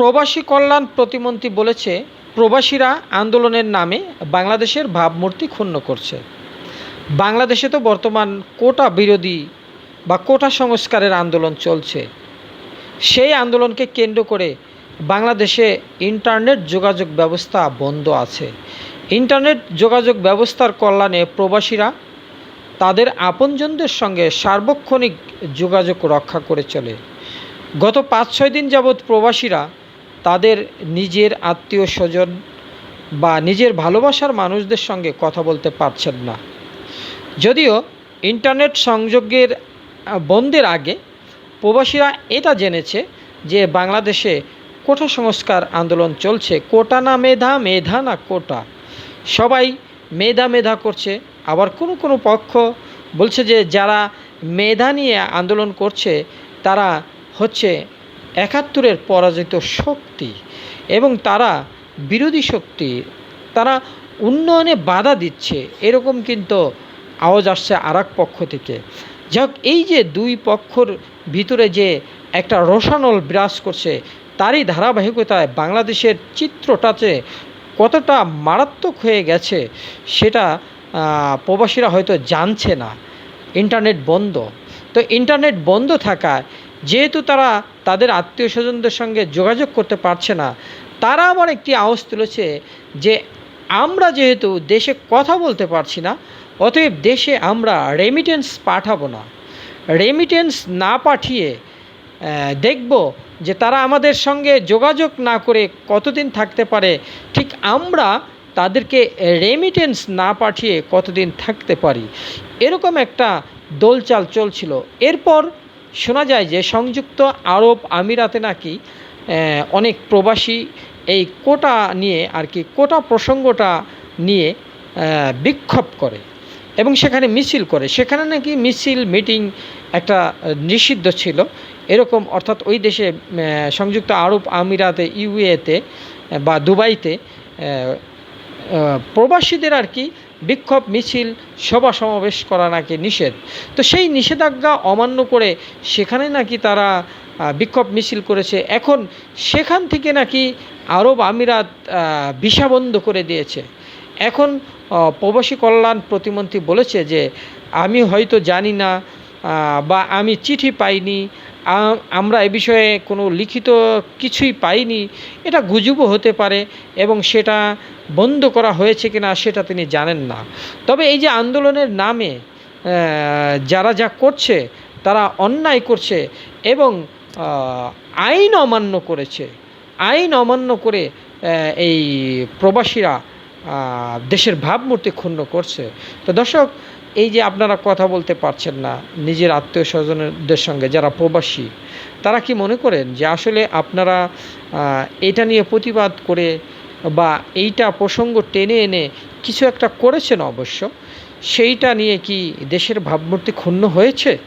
প্রবাসী কল্যাণ প্রতিমন্ত্রী বলেছে, প্রবাসীরা আন্দোলনের নামে বাংলাদেশের ভাবমূর্তি ক্ষুণ্ণ করছে। বাংলাদেশে তো বর্তমান কোটা বিরোধী বা কোটা সংস্কারের আন্দোলন চলছে। সেই আন্দোলনকে কেন্দ্র করে বাংলাদেশে ইন্টারনেট যোগাযোগ ব্যবস্থা বন্ধ আছে। ইন্টারনেট যোগাযোগ ব্যবস্থার কল্যাণে প্রবাসীরা তাদের আপনজনদের সঙ্গে সার্বক্ষণিক যোগাযোগ রক্ষা করে চলে। গত পাঁচ ছয় দিন যাবৎ প্রবাসীরা তাদের নিজের আত্মীয় স্বজন বা নিজের ভালোবাসার মানুষদের সঙ্গে কথা বলতে পারছেন না। যদিও ইন্টারনেট সংযোগের বন্ধের আগে প্রবাসীরা এটা জেনেছে যে বাংলাদেশে কোটা সংস্কার আন্দোলন চলছে। কোটা না মেধা মেধা না কোটা। সবাই মেধা মেধা করছে। আবার কোনো কোনো পক্ষ বলছে যে যারা মেধা নিয়ে আন্দোলন করছে, তারা হচ্ছে একাত্তরের পরাজিত শক্তি এবং তারা বিরোধী শক্তি, তারা উন্নয়নে বাধা দিচ্ছে, এরকম কিন্তু আওয়াজ আসছে আর পক্ষ থেকে। যাক, এই যে দুই পক্ষর ভিতরে যে একটা রসানল বিরাজ করছে, তারই ধারাবাহিকতায় বাংলাদেশের চিত্রটাতে কতটা মারাত্মক হয়ে গেছে, সেটা প্রবাসীরা হয়তো জানছে না। ইন্টারনেট বন্ধ। তো ইন্টারনেট বন্ধ থাকায় যেহেতু তারা তাদের আত্মীয় স্বজনদের সঙ্গে যোগাযোগ করতে পারছে না, তারা আবার একটি আওয়াজ তুলেছে যে আমরা যেহেতু দেশে কথা বলতে পারছি না, অতএব দেশে আমরা রেমিটেন্স পাঠাবো না। রেমিটেন্স না পাঠিয়ে দেখব যে তারা আমাদের সঙ্গে যোগাযোগ না করে কতদিন থাকতে পারে, ঠিক আমরা তাদেরকে রেমিটেন্স না পাঠিয়ে কতদিন থাকতে পারি, এরকম একটা দোলচাল চলছিল। এরপর শোনা যায় যে সংযুক্ত আরব আমিরাতে নাকি অনেক প্রবাসী এই কোটা নিয়ে আর কি, কোটা প্রসঙ্গটা নিয়ে বিক্ষোভ করে এবং সেখানে মিছিল করে। সেখানে নাকি মিছিল, মিটিং একটা নিষিদ্ধ ছিল। এরকম অর্থাৎ ওই দেশে সংযুক্ত আরব আমিরাতে ইউএতে বা দুবাইতে প্রবাসীদের আর কি বিক্ষোভ মিছিল, সভা সমাবেশ করা নাকি নিষেধ? তো সেই নিষেধাজ্ঞা অমান্য করে সেখানে নাকি তারা বিক্ষোভ মিছিল করেছে। এখন সেখান থেকে নাকি আরব আমিরাত ভিসা বন্ধ করে দিয়েছে। এখন প্রবাসী কল্যাণ প্রতিমন্ত্রী বলেছে যে, আমি হয়তো জানি না বা আমি চিঠি পাইনি আমরা এ বিষয়ে কোনো লিখিত কিছুই পাইনি। এটা গুজবও হতে পারে এবং সেটা বন্ধ করা হয়েছে কিনা সেটা তিনি জানেন না। তবে এই যে আন্দোলনের নামে যারা যা করছে, তারা অন্যায় করছে এবং আইন অমান্য করেছে। আইন অমান্য করে এই প্রবাসীরা দেশের ভাবমূর্তি ক্ষুণ্ণ করছে। তো দর্শক এই যে আপনারা কথা বলতে পারছেন না, নিজের আত্মীয় স্বজনদের সঙ্গে যারা প্রবাসী, তারা কি মনে করেন যে আসলে আপনারা এটা নিয়ে প্রতিবাদ করে বা এইটা প্রসঙ্গ টেনে এনে কিছু একটা করেছেন অবশ্য? সেইটা নিয়ে কি দেশের ভাবমূর্তি ক্ষুণ্ণ হয়েছে?